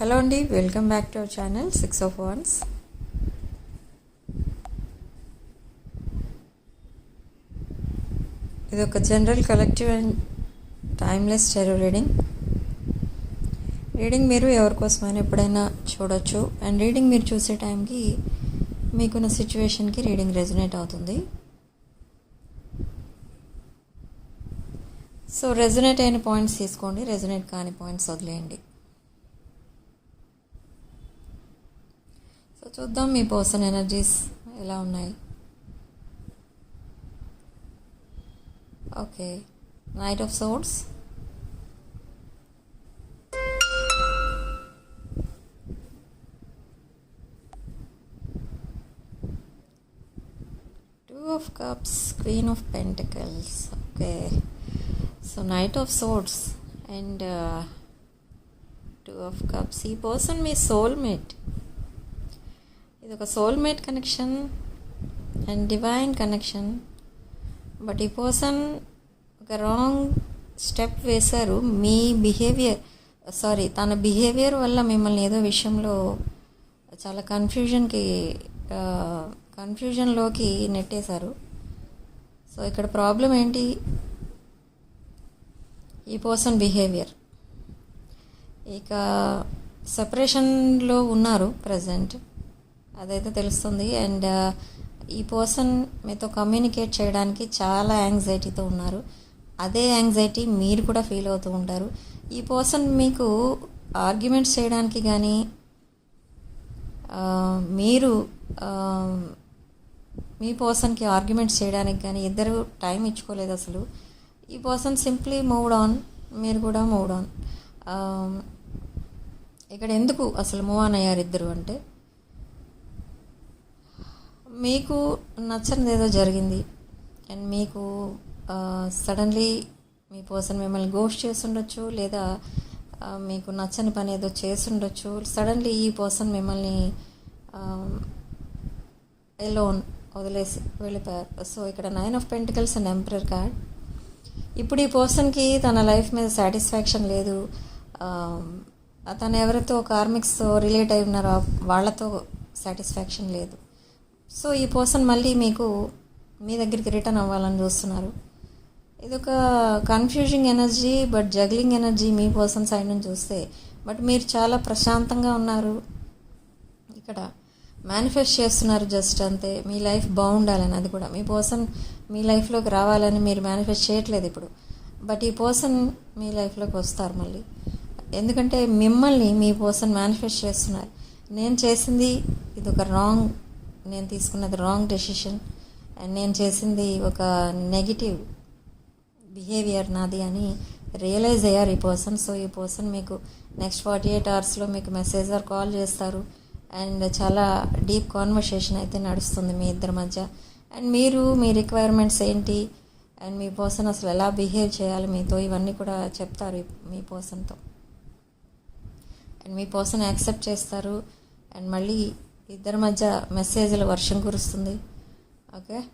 Hello అండి welcome back to our channel six of wands. ఇది ఒక general collective and timeless tarot reading reading మీరు ఎవరికోసమైనా ఎప్పుడైనా చూడొచ్చు. అండ్ రీడింగ్ మీరు చూసే టైంకి మీకున్న సిచ్యువేషన్కి రీడింగ్ రెజనేట్ అవుతుంది. సో రెజనేట్ అయిన పాయింట్స్ తీసుకోండి. రెజనేట్ కాని పాయింట్స్ వదిలేయండి. చూద్దాం మీ పర్సన్ ఎనర్జీస్ ఎలా ఉన్నాయి? Okay. Knight of swords two of cups queen of pentacles okay. So knight of swords and two of cups ఈ పర్సన్ మీ సోల్మేట్ ఇది ఒక soulmate connection and divine connection but ఈ పర్సన్ ఒక రాంగ్ స్టెప్ వేశారు. మీ బిహేవియర్ సారీ తన behaviour వల్ల మిమ్మల్ని ఏదో విషయంలో చాలా కన్ఫ్యూజన్కి కన్ఫ్యూజన్లోకి నెట్టేశారు. సో ఇక్కడ ప్రాబ్లం ఏంటి? ఈ పర్సన్ బిహేవియర్ ఇక సపరేషన్లో ఉన్నారు ప్రజెంట్ అదైతే తెలుస్తుంది. అండ్ ఈ పర్సన్ మీతో కమ్యూనికేట్ చేయడానికి చాలా యాంగ్జైటీతో ఉన్నారు. అదే యాంగ్జైటీ మీరు కూడా ఫీల్ అవుతూ ఉంటారు. ఈ పర్సన్ మీకు ఆర్గ్యుమెంట్స్ చేయడానికి కానీ మీరు మీ పర్సన్కి ఆర్గ్యుమెంట్స్ చేయడానికి కానీ ఇద్దరు టైం ఇచ్చుకోలేదు అసలు. ఈ పర్సన్ సింప్లీ మూవ్డ్ ఆన్ మీరు కూడా మూవ్డ్ ఆన్. ఇక్కడ ఎందుకు అసలు మూవ్ ఆన్ అయ్యారు ఇద్దరు అంటే మీకు నచ్చనిది ఏదో జరిగింది. అండ్ మీకు సడన్లీ మీ పర్సన్ మిమ్మల్ని గోస్ట్ చేస్తుండొచ్చు లేదా మీకు నచ్చని పని ఏదో చేస్తుండొచ్చు సడన్లీ ఈ పర్సన్ మిమ్మల్ని ఎలోన్ వదిలేసి వెళ్ళిపోయారు. సో ఇక్కడ nine of pentacles and emperor card ఇప్పుడు ఈ పర్సన్కి తన లైఫ్ మీద సాటిస్ఫాక్షన్ లేదు. తను ఎవరితో కార్మిక్స్తో రిలేట్ అయి ఉన్నారో వాళ్ళతో సాటిస్ఫాక్షన్ లేదు. సో ఈ పర్సన్ మళ్ళీ మీకు మీ దగ్గరికి రిటర్న్ అవ్వాలని చూస్తున్నారు. ఇది ఒక confusing energy but juggling energy me person side నుంచి చూస్తే. బట్ మీరు చాలా ప్రశాంతంగా ఉన్నారు. ఇక్కడ మేనిఫెస్ట్ చేస్తున్నారు జస్ట్ అంతే. మీ లైఫ్ బాగుండాలని అది కూడా. మీ పర్సన్ మీ లైఫ్లోకి రావాలని మీరు మేనిఫెస్ట్ చేయట్లేదు ఇప్పుడు. బట్ ఈ పర్సన్ మీ లైఫ్లోకి వస్తారు మళ్ళీ. ఎందుకంటే మిమ్మల్ని మీ పర్సన్ మేనిఫెస్ట్ చేస్తున్నారు. నేను చేసింది ఇది ఒక రాంగ్ నేను తీసుకున్నది రాంగ్ డెసిషన్ అండ్ నేను చేసింది ఒక నెగిటివ్ బిహేవియర్ నాది అని రియలైజ్ అయ్యారు ఈ పర్సన్ సో ఈ పర్సన్ మీకు నెక్స్ట్ ఫార్టీ ఎయిట్ అవర్స్లో మీకు మెసేజ్ ఆర్ కాల్ చేస్తారు. అండ్ చాలా డీప్ కాన్వర్సేషన్ అయితే నడుస్తుంది మీ ఇద్దరి మధ్య. అండ్ మీరు మీ రిక్వైర్మెంట్స్ ఏంటి? అండ్ మీ పర్సన్ అసలు ఎలా బిహేవ్ చేయాలి మీతో? ఇవన్నీ కూడా చెప్తారు మీ పర్సన్తో అండ్ మీ పర్సన్ యాక్సెప్ట్ చేస్తారు. అండ్ మళ్ళీ ఇద్దరి మధ్య మెసేజ్లు వర్షం కురుస్తుంది. ఓకే?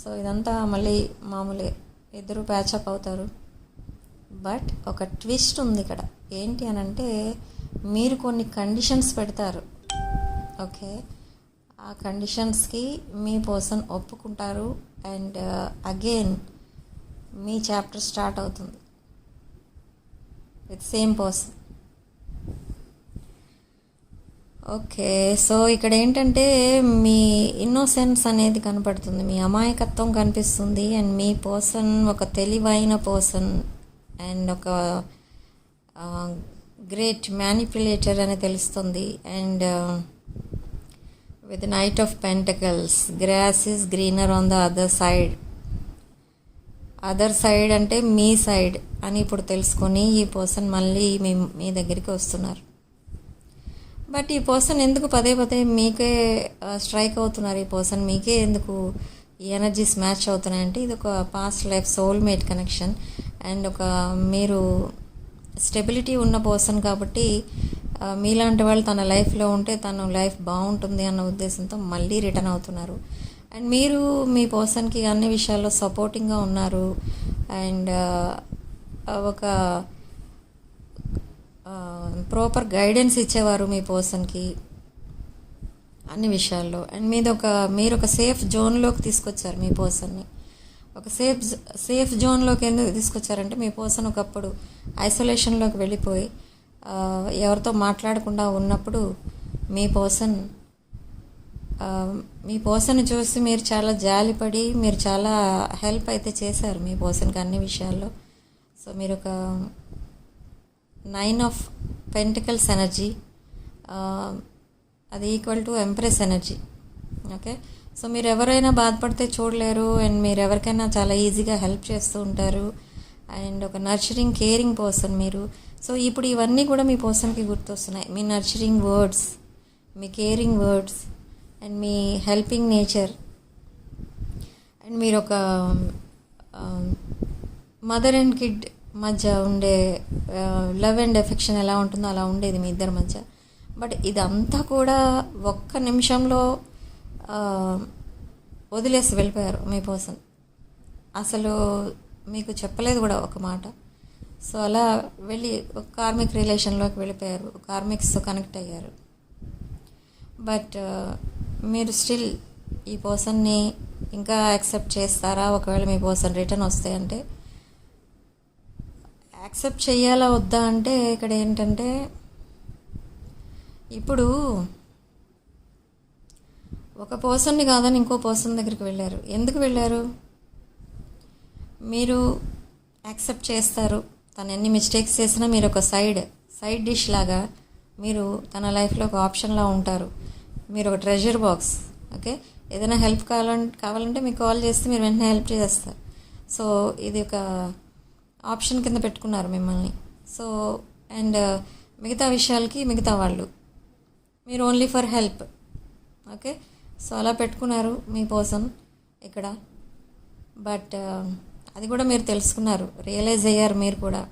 సో ఇదంతా మళ్ళీ మామూలే. ఇద్దరు ప్యాచప్ అవుతారు. బట్ ఒక ట్విస్ట్ ఉంది ఇక్కడ. ఏంటి అని అంటే మీరు కొన్ని కండిషన్స్ పెడతారు. ఓకే? ఆ కండిషన్స్కి మీ పర్సన్ ఒప్పుకుంటారు. అండ్ అగైన్ uh, మీ చాప్టర్ స్టార్ట్ అవుతుంది. With same person okay so ఇక్కడ ఏంటంటే మీ ఇన్నోసెన్స్ అనేది కనపడుతుంది మీ అమాయకత్వం కనిపిస్తుంది అండ్ మీ పర్సన్ ఒక తెలివైన పర్సన్ అండ్ ఒక గ్రేట్ మ్యానిపులేటర్ అని తెలుస్తుంది and with knight of pentacles grass is greener on the other side. Other side అంటే మీ సైడ్ అని ఇప్పుడు తెలుసుకొని ఈ పర్సన్ మళ్ళీ మీ మీ దగ్గరికి వస్తున్నారు. బట్ ఈ పర్సన్ ఎందుకు పదే పదే మీకే స్ట్రైక్ అవుతున్నారు ఈ పర్సన్? మీకే ఎందుకు ఈ ఎనర్జీస్ మ్యాచ్ అవుతున్నాయంటే ఇది ఒక past life soulmate connection. And ఒక మీరు స్టెబిలిటీ ఉన్న పర్సన్ కాబట్టి మీలాంటి వాళ్ళు తన లైఫ్లో ఉంటే తను లైఫ్ బాగుంటుంది అన్న ఉద్దేశంతో మళ్ళీ రిటర్న్ అవుతున్నారు. అండ్ మీరు మీ పర్సన్కి అన్ని విషయాల్లో సపోర్టింగ్గా ఉన్నారు. అండ్ ఒక ప్రాపర్ గైడెన్స్ ఇచ్చేవారు మీ పర్సన్కి అన్ని విషయాల్లో. అండ్ మీద ఒక మీరు ఒక సేఫ్ జోన్లోకి తీసుకొచ్చారు మీ పర్సన్ని ఒక సేఫ్ సేఫ్ జోన్లోకి ఎందుకు తీసుకొచ్చారంటే మీ పర్సన్ ఒకప్పుడు ఐసోలేషన్లోకి వెళ్ళిపోయి ఎవరితో మాట్లాడకుండా ఉన్నప్పుడు మీ పర్సన్ మీ పర్సన్ చూసి మీరు చాలా జాలిపడి మీరు చాలా హెల్ప్ అయితే చేశారు మీ పర్సన్కి అన్ని విషయాల్లో. సో మీరు ఒక నైన్ ఆఫ్ పెంటికల్స్ ఎనర్జీ అది equal to empress energy. Okay? So మీరు ఎవరైనా బాధపడితే చూడలేరు అండ్ మీరు ఎవరికైనా చాలా ఈజీగా హెల్ప్ చేస్తూ ఉంటారు. అండ్ ఒక నర్చరింగ్ కేరింగ్ పర్సన్ మీరు. సో ఇప్పుడు ఇవన్నీ కూడా మీ పర్సన్కి గుర్తొస్తున్నాయి. మీ నర్చరింగ్ వర్డ్స్ మీ కేరింగ్ వర్డ్స్ అండ్ మీ హెల్పింగ్ నేచర్. అండ్ మీరు ఒక మదర్ అండ్ కిడ్ మధ్య ఉండే లవ్ అండ్ ఎఫెక్షన్ ఎలా ఉంటుందో అలా ఉండేది మీ ఇద్దరి మధ్య. బట్ ఇదంతా కూడా ఒక్క నిమిషంలో వదిలేసి వెళ్ళిపోయారు మీ పర్సన్ అసలు మీకు చెప్పలేదు కూడా ఒక మాట. సో అలా వెళ్ళి కార్మిక్ రిలేషన్లోకి వెళ్ళిపోయారు. కార్మిక్స్తో కనెక్ట్ అయ్యారు. బట్ మీరు స్టిల్ ఈ పర్సన్ని ఇంకా యాక్సెప్ట్ చేస్తారా? ఒకవేళ మీ పర్సన్ రిటర్న్ వస్తే అంటే యాక్సెప్ట్ చేయాలా వద్దా అంటే ఇక్కడ ఏంటంటే ఇప్పుడు ఒక పర్సన్ని కాదని ఇంకో పర్సన్ దగ్గరికి వెళ్ళారు. ఎందుకు వెళ్ళారు? మీరు యాక్సెప్ట్ చేస్తారు. తను ఎన్ని మిస్టేక్స్ చేసినా మీరు ఒక సైడ్ సైడ్ డిష్ లాగా మీరు తన లైఫ్లో ఒక ఆప్షన్లా ఉంటారు. మీరు ఒక ట్రెజర్ బాక్స్ ఓకే? ఏదైనా హెల్ప్ కావాలంటే కావాలంటే మీకు కాల్ చేస్తే మీరు వెంటనే హెల్ప్ చేస్తారు. సో ఇది ఒక ఆప్షన్ కింద పెట్టుకున్నారు మిమ్మల్ని. సో అండ్ uh, మిగతా విషయాలకి మిగతా వాళ్ళు. మీరు only for help okay so అలా పెట్టుకున్నారు మీ పర్సన్ ఇక్కడ. బట్ uh, అది కూడా మీరు తెలుసుకున్నారు. రియలైజ్ అయ్యారు మీరు కూడా.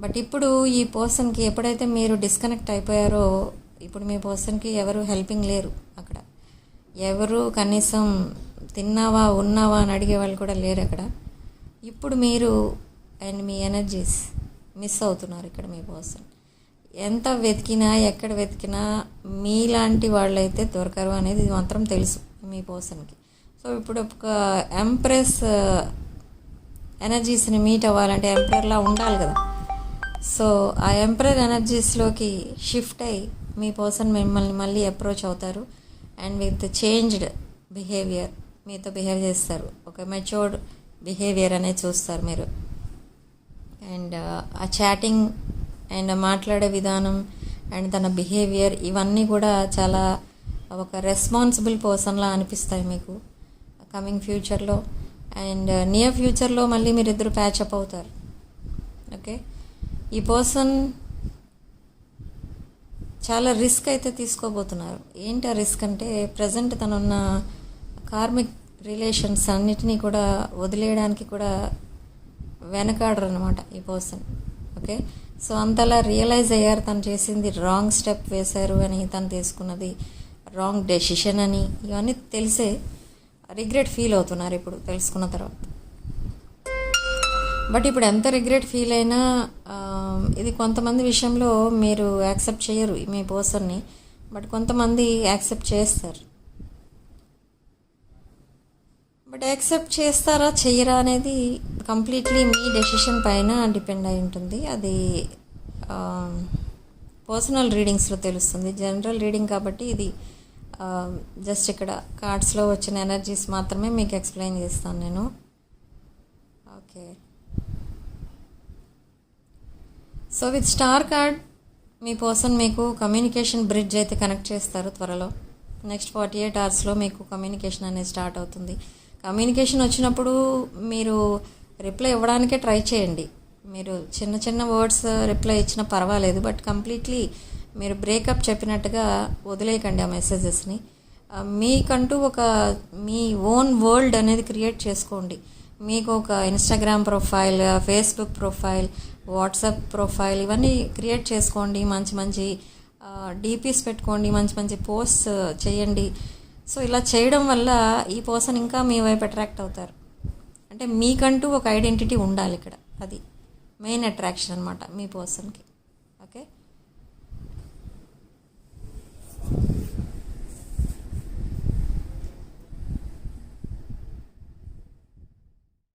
బట్ ఇప్పుడు ఈ పర్సన్కి ఎప్పుడైతే మీరు డిస్కనెక్ట్ అయిపోయారో ఇప్పుడు మీ పర్సన్కి ఎవరు హెల్పింగ్ లేరు అక్కడ. ఎవరు కనీసం తిన్నావా ఉన్నావా అని అడిగే వాళ్ళు కూడా లేరు అక్కడ. ఇప్పుడు మీరు అండ్ మీ ఎనర్జీస్ మిస్ అవుతున్నారు ఇక్కడ మీ పర్సన్ ఎంత వెతికినా ఎక్కడ వెతికినా మీలాంటి వాళ్ళైతే దొరకరు అనేది ఇది మాత్రం తెలుసు మీ పర్సన్కి సో ఇప్పుడు ఒక ఎంప్రెస్ ఎనర్జీస్ని మీట్ అవ్వాలంటే ఎంప్రర్లా ఉండాలి కదా. సో ఆ ఎంప్రర్ ఎనర్జీస్లోకి షిఫ్ట్ అయ్యి మీ పర్సన్ మిమ్మల్ని మళ్ళీ అప్రోచ్ అవుతారు. అండ్ విత్ చేంజ్డ్ బిహేవియర్ మీతో బిహేవ్ చేస్తారు. ఒక మెచ్యూర్డ్ బిహేవియర్ అనేది చూస్తారు మీరు. అండ్ ఆ చాటింగ్ అండ్ మాట్లాడే విధానం అండ్ తన బిహేవియర్ ఇవన్నీ కూడా చాలా ఒక రెస్పాన్సిబుల్ పర్సన్లా అనిపిస్తాయి మీకు కమింగ్ ఫ్యూచర్లో అండ్ నియర్ ఫ్యూచర్లో మళ్ళీ మీరిద్దరు ప్యాచప్ అవుతారు. ఓకే? ఈ పర్సన్ చాలా రిస్క్ అయితే తీసుకోబోతున్నారు. ఏంటి ఆ రిస్క్ అంటే ప్రజెంట్ తనున్న కార్మిక్ రిలేషన్స్ అన్నిటినీ కూడా వదిలేయడానికి కూడా వెనకాడరు అనమాట ఈ పర్సన్. ఓకే? సో అంతలా రియలైజ్ అయ్యారు తను చేసింది రాంగ్ స్టెప్ వేశారు అని తను తీసుకున్నది రాంగ్ డెసిషన్ అని. ఇవన్నీ తెలిసే రిగ్రెట్ ఫీల్ అవుతున్నారు ఇప్పుడు తెలుసుకున్న తర్వాత. బట్ ఇప్పుడు ఎంత రిగ్రెట్ ఫీల్ అయినా ఇది కొంతమంది విషయంలో మీరు యాక్సెప్ట్ చేయరు మీ పర్సన్ని బట్ కొంతమంది యాక్సెప్ట్ చేస్తారు. బట్ యాక్సెప్ట్ చేస్తారా చెయ్యరా అనేది కంప్లీట్లీ మీ డెసిషన్ పైన డిపెండ్ అయి ఉంటుంది. అది పర్సనల్ రీడింగ్స్లో తెలుస్తుంది. జనరల్ రీడింగ్ కాబట్టి ఇది జస్ట్ ఇక్కడ కార్డ్స్లో వచ్చిన ఎనర్జీస్ మాత్రమే మీకు ఎక్స్ప్లెయిన్ చేస్తాను నేను. Okay. So with star card me person మీకు కమ్యూనికేషన్ బ్రిడ్జ్ అయితే కనెక్ట్ చేస్తారు త్వరలో. నెక్స్ట్ ఫార్టీ ఎయిట్ అవర్స్లో మీకు కమ్యూనికేషన్ అనేది స్టార్ట్ అవుతుంది. కమ్యూనికేషన్ వచ్చినప్పుడు మీరు రిప్లై ఇవ్వడానికే ట్రై చేయండి. మీరు చిన్న చిన్న వర్డ్స్ రిప్లై ఇచ్చినా పర్వాలేదు బట్ కంప్లీట్లీ మీరు బ్రేకప్ చెప్పినట్టుగా వదిలేయకండి ఆ మెసేజెస్ని. మీకంటూ ఒక మీ ఓన్ వరల్డ్ అనేది క్రియేట్ చేసుకోండి. మీకు ఒక Instagram profile Facebook profile WhatsApp profile ఇవన్నీ క్రియేట్ చేసుకోండి మంచి మంచి డీపీస్ పెట్టుకోండి మంచి మంచి పోస్ట్ చేయండి. సో ఇలా చేయడం వల్ల ఈ పర్సన్ ఇంకా మీ వైపు అట్రాక్ట్ అవుతారు. అంటే మీకంటూ ఒక ఐడెంటిటీ ఉండాలి ఇక్కడ. అది మెయిన్ అట్రాక్షన్ అనమాట మీ పర్సన్కి.